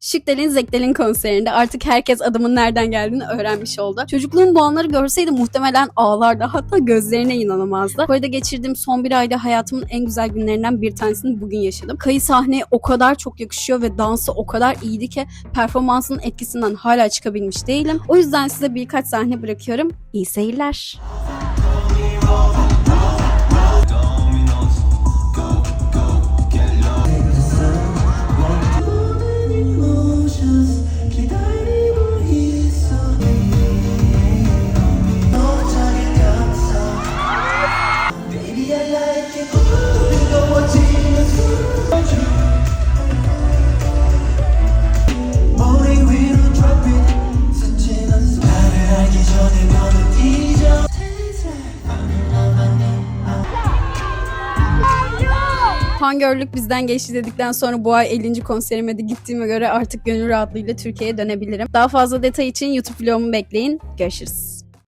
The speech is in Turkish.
Şıkdel'in Zekdel'in konserinde artık herkes adımın nereden geldiğini öğrenmiş oldu. Çocukluğum bu anları görseydi muhtemelen ağlardı. Hatta gözlerine inanamazdı. Arada geçirdiğim son bir ayda hayatımın en güzel günlerinden bir tanesini bugün yaşadım. Kayı sahneye o kadar çok yakışıyor ve dansı o kadar iyiydi ki performansının etkisinden hala çıkabilmiş değilim. O yüzden size birkaç sahne bırakıyorum. İyi seyirler. Fangirl'lük bizden geçti dedikten sonra bu ay 50. konserime de gittiğime göre artık gönül rahatlığıyla Türkiye'ye dönebilirim. Daha fazla detay için YouTube vlogumu bekleyin. Görüşürüz.